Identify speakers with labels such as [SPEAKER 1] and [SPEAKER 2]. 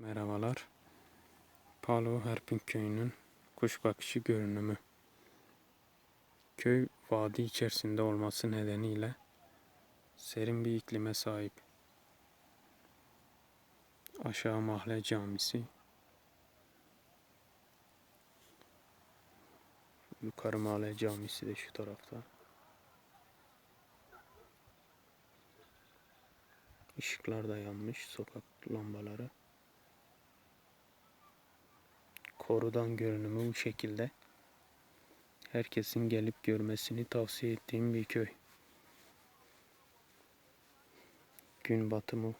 [SPEAKER 1] Merhabalar. Palu Herpin köyünün kuş bakışı görünümü. Köy vadi içerisinde olması nedeniyle serin bir iklime sahip. Aşağı Mahalle Camisi. Yukarı Mahalle Camisi de şu tarafta. Işıklar da yanmış, sokak lambaları. Korudan görünümü bu şekilde. Herkesin gelip görmesini tavsiye ettiğim bir köy. Gün batımı